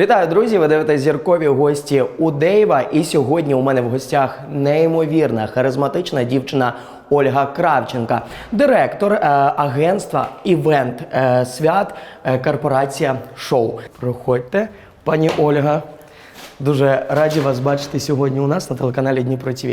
Вітаю, друзі! Ви дивитесь зіркові гості у Дейва. І сьогодні у мене в гостях неймовірна харизматична дівчина Ольга Кравченка, директор е, агентства івент е, свят е, корпорація шоу. Проходьте, пані Ольга. Дуже раді вас бачити сьогодні у нас на телеканалі Дніпро ТВ.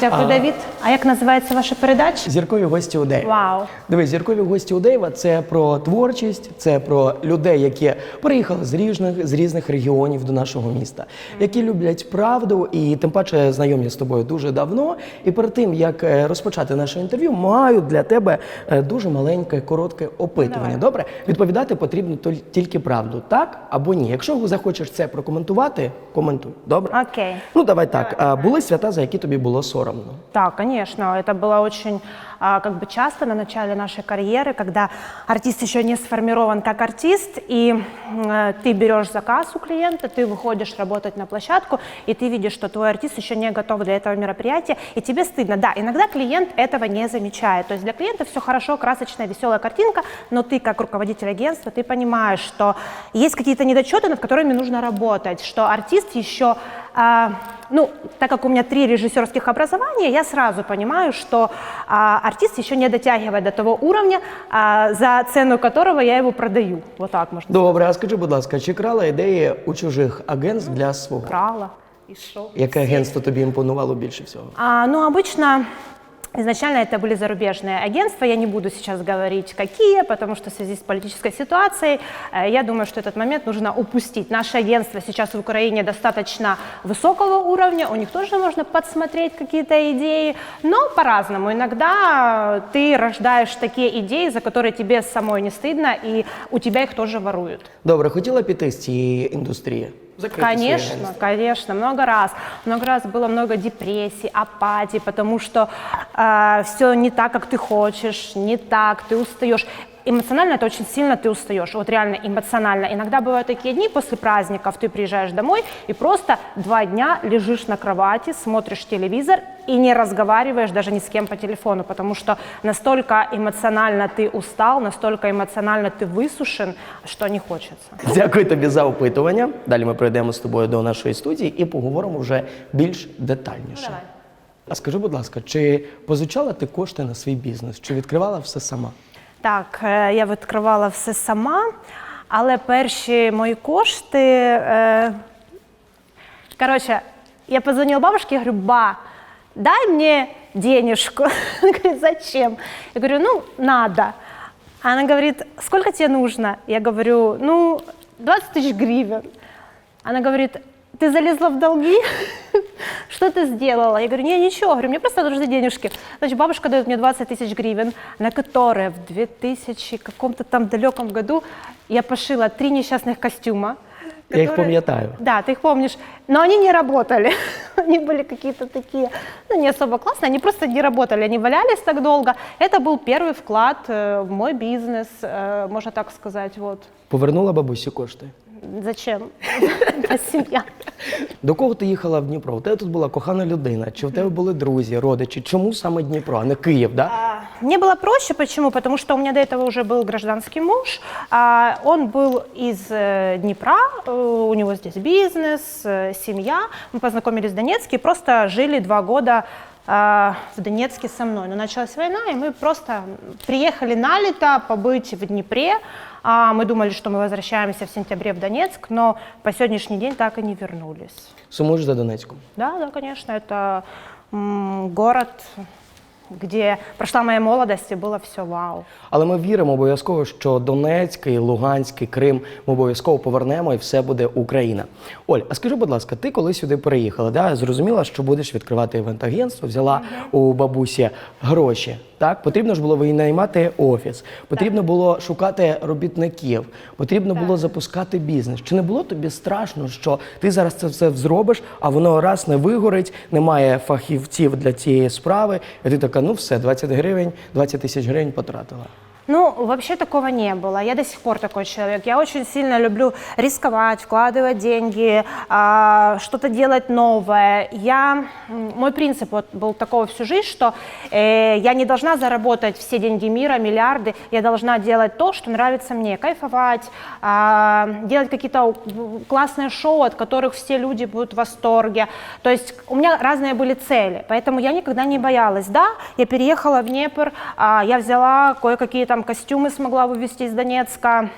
Дякую, Давід. А як називається ваша передача? Зіркові гості у Дейва. Вау. Дивись, зіркові гості у Дейва це про творчість, це про людей, які приїхали з різних з різних регіонів до нашого міста, які люблять правду і тим паче знайомі з тобою дуже давно. І перед тим як е, розпочати наше інтерв'ю, маю для тебе е, дуже маленьке, коротке опитування. Добре, відповідати потрібно тільки правду, так або ні. Якщо захочеш це прокоментувати, коментуй. Добре? Окей. Ну давай так. Давай. Були свята, за які тобі було соромно. Так, конечно, це була очень как бы часто на начале нашей карьеры, когда артист еще не сформирован как артист, и э, ты берешь заказ у клиента, ты выходишь работать на площадку, и ты видишь, что твой артист еще не готов для этого мероприятия, и тебе стыдно. Да, иногда клиент этого не замечает. То есть для клиента все хорошо, красочная, веселая картинка, но ты как руководитель агентства, ты понимаешь, что есть какие-то недочеты, над которыми нужно работать, что артист еще а, ну, так как у меня три режиссерских образования, я сразу понимаю, что а, артист еще не дотягивает до того уровня, а, за цену которого я его продаю. Вот так можно Добре, а скажи, будь ласка, чи крала ідеї у чужих агентств для свого? Крала. и шел. Яке агентство тобі імпонувало більше всього? А, ну, обычно изначально это были зарубежные агентства. Я не буду сейчас говорить, какие, потому что в связи с политической ситуацией, э, я думаю, что этот момент нужно упустить. Наше агентство сейчас в Украине достаточно высокого уровня, у них тоже можно подсмотреть какие-то идеи, но по-разному. Иногда ты рождаешь такие идеи, за которые тебе самой не стыдно, и у тебя их тоже воруют. Добре, хотіла піти з цієї індустрії? Закрити своє Конечно, агентство? конечно, много раз. Много раз было много депрессий, апатий, потому что все не так, как ты хочешь, не так, ты устаешь. Эмоционально это очень сильно ты устаешь, вот реально эмоционально. Иногда бывают такие дни после праздников, ты приезжаешь домой и просто два дня лежишь на кровати, смотришь телевизор и не разговариваешь даже ни с кем по телефону, потому что настолько эмоционально ты устал, настолько эмоционально ты высушен, что не хочется. Дякую тобі за опитування. Далі ми прийдемо з тобою до нашої студії і поговоримо вже більш детальніше. давай. А скажи, будь ласка, чи позичала ти кошти на свій бізнес? Чи відкривала все сама? Так, е, я відкривала все сама, але перші мої кошти. Е... Коротше, я позвонила бабушке и говорю, ба, дай мне денежку. Она говорит, зачем? Я говорю, ну, надо. Она говорит, сколько тебе нужно? Я говорю, ну, 20 тысяч гривен. Она говорит, ты залезла в долги? Что ты сделала? Я говорю, не, ничего, говорю, мне просто нужны денежки. Значит, бабушка дает мне 20 тысяч гривен, на которые в 2000 каком-то там далеком году я пошила три несчастных костюма. Я їх которые- пам'ятаю. Да, ты их помнишь. Но они не работали. Они были какие-то такие, ну, не особо классные, они просто не работали, они валялись так долго. Это был первый вклад э, в мой бизнес, э, можно так сказать, вот. Повернула бабусі кошти? Зачем? А семья. До кого ти їхала в Дніпро? У тебе тут була кохана людина, чи в тебе були друзі, родичі? Чому саме Дніпро, а не Київ? Да? Мне было проще, почему? Потому что у меня до этого уже был гражданский муж. а, Он был из э, Днепра, э, у него здесь бизнес, э, семья. Мы познакомились в Донецке, и просто жили два года а, в Донецке со мной. Но началась война, и мы просто приехали на лето побыть в Днепре. А, Мы думали, что мы возвращаемся в сентябре в Донецк, но по сегодняшний день так и не вернулись. Сумуєш за Донецьком? Да, да, конечно, это м, город, где пройшла моя молодость, і було все вау. Але ми віримо обов'язково, що Донецький, Луганський, Крим ми обов'язково повернемо і все буде Україна. Оль, а скажи, будь ласка, ти коли сюди переїхала? Да? Зрозуміла, що будеш відкривати івент-агентство, взяла у бабусі гроші. Так, потрібно ж було винаймати офіс, потрібно було шукати робітників, потрібно було запускати бізнес. Чи не було тобі страшно, що ти зараз це все зробиш, а воно раз не вигорить, немає фахівців для цієї справи, і ти така, ну все, 20 гривень, 20 тисяч гривень потратила. Ну, вообще такого не было. Я до сих пор такой человек. Я очень сильно люблю рисковать, вкладывать деньги, а, что-то делать новое. Я, мой принцип вот был такого всю жизнь, что э, я не должна заработать все деньги мира, миллиарды. Я должна делать то, что нравится мне, кайфовать, а, делать какие-то классные шоу, от которых все люди будут в восторге. То есть у меня разные были цели, поэтому я никогда не боялась. Да, я переехала в Днепр, а, я взяла кое-какие там костюмы, смогла вывести из Донецка.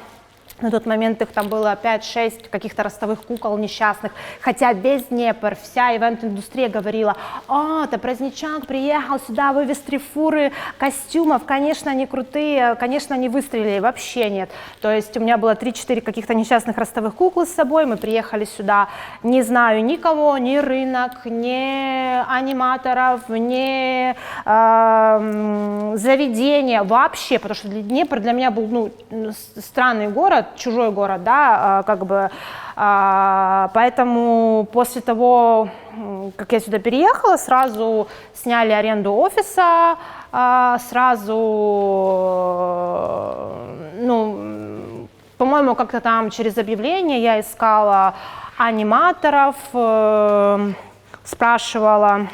На тот момент их там было 5-6 каких-то ростовых кукол несчастных. Хотя весь Днепр, вся ивент-индустрия говорила, а, это праздничок приехал сюда, вывез три фуры костюмов, конечно, они крутые, конечно, они выстрелили. Вообще нет. То есть у меня было 3-4 каких-то несчастных ростовых куклы с собой, мы приехали сюда, не знаю никого, ни рынок, ни аниматоров, ни эм, заведения, вообще, потому что для- Днепр для меня был ну, странный город, чужой город, да, э, как бы, а, поэтому после того, как я сюда переехала, сразу сняли аренду офиса, а, сразу, э, ну, по-моему, как-то там через объявление я искала аниматоров, э, спрашивала,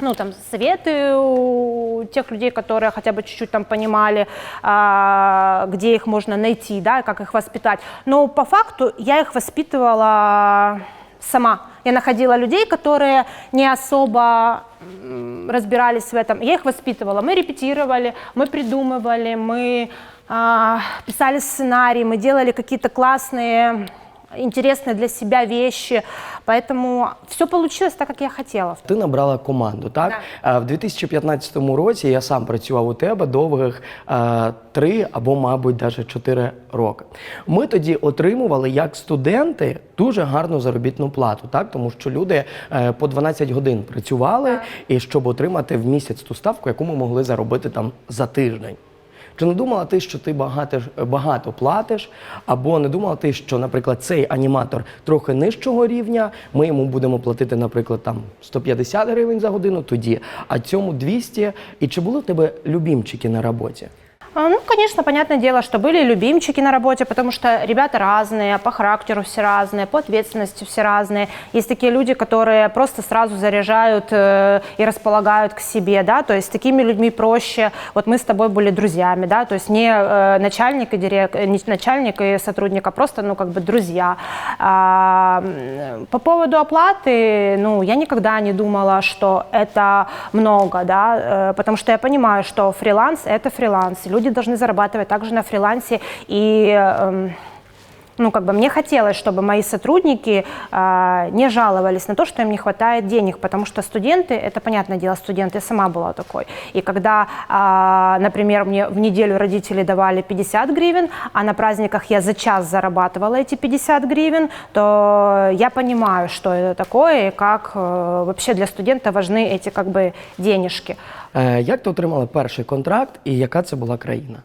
ну, там, советы у тех людей, которые хотя бы чуть-чуть там понимали, а, где их можно найти, да, как их воспитать. Но по факту я их воспитывала сама. Я находила людей, которые не особо разбирались в этом. Я их воспитывала. Мы репетировали, мы придумывали, мы а, писали сценарии, мы делали какие-то классные интересные для себя вещи. Поэтому все получилось так, как я хотела. Ти набрала команду, так? Е, В 2015 році я сам працював у тебе довгих три або, мабуть, навіть чотири роки. Ми тоді отримували як студенти дуже гарну заробітну плату, так? Тому що люди е, по 12 годин працювали, і щоб отримати в місяць ту ставку, яку ми могли заробити там за тиждень. Чи не думала ти, що ти багато, багато платиш, або не думала ти, що, наприклад, цей аніматор трохи нижчого рівня, ми йому будемо платити, наприклад, там 150 гривень за годину тоді, а цьому 200. І чи були в тебе любімчики на роботі? А, Ну, конечно, понятное дело, что были любимчики на работе, потому что ребята разные, по характеру все разные, по ответственности все разные. Есть такие люди, которые просто сразу заряжают э, и располагают к себе, да, то есть с такими людьми проще. Вот мы с тобой были друзьями, да, то есть не э, начальник и дирек, э, не начальник и сотрудник, а просто, ну, как бы друзья. А, по поводу оплаты, ну, я никогда не думала, что это много, да, потому что я понимаю, что фриланс – это фриланс, и люди должны зарабатывать также на фрилансе, и эм, ну, как бы мне хотелось, чтобы мои сотрудники а, не жаловались на то, что им не хватает денег, потому что студенты, это понятное дело, студенты, я сама была такой. И когда, а, например, мне в неделю родители давали 50 гривен, а на праздниках я за час зарабатывала эти 50 гривен, то я понимаю, что это такое и как э, вообще для студента важны эти как бы денежки. Е, як ти отримала перший контракт і яка це була країна?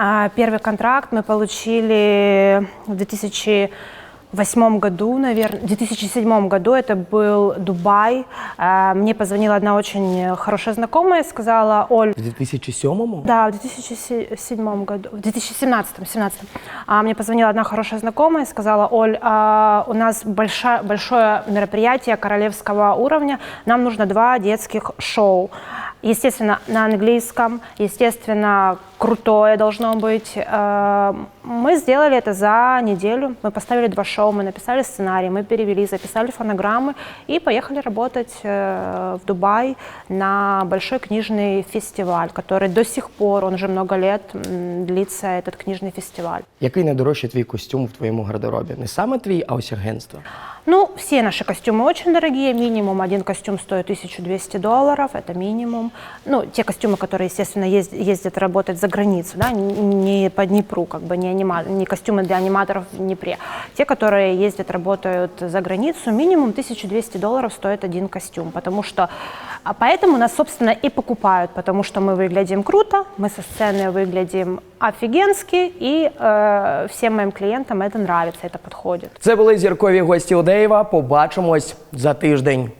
А, Первый контракт мы получили в 2008 году, наверное, в 2007 году, это был Дубай. А, Мне позвонила одна очень хорошая знакомая сказала, Оль, В 2007-му? да, в 2007 году, в 2017, 17. А, мне позвонила одна хорошая знакомая сказала, Оль, у нас большое, большое мероприятие королевского уровня, нам нужно два детских шоу. Естественно, на английском, естественно, крутое должно быть. Э, Мы сделали это за неделю. Мы поставили два шоу, мы написали сценарий, мы перевели, записали фонограммы и поехали работать э, в Дубай на большой книжный фестиваль, который до сих пор, он уже много лет м, длится, этот книжный фестиваль. Який найдорожчий твій костюм в твоєму гардеробі? Не саме твій, а ось агентства. Ну, все наши костюмы очень дорогие. Минимум один костюм стоит 1200 долларов, это минимум. Ну, те костюмы, которые, естественно, ез- ездят работать за границу, да, н- не по Днепру, как бы не, анима... не костюмы для аниматоров в Днепре. Те, которые ездят, работают за границу, минимум 1200 долларов стоит один костюм, потому что а поэтому нас, собственно, и покупают, потому что мы выглядим круто, мы со сцены выглядим офигенски, и э, всем моим клиентам это нравится, это подходит. Це були зіркові гості Одеєва. Побачимось за тиждень.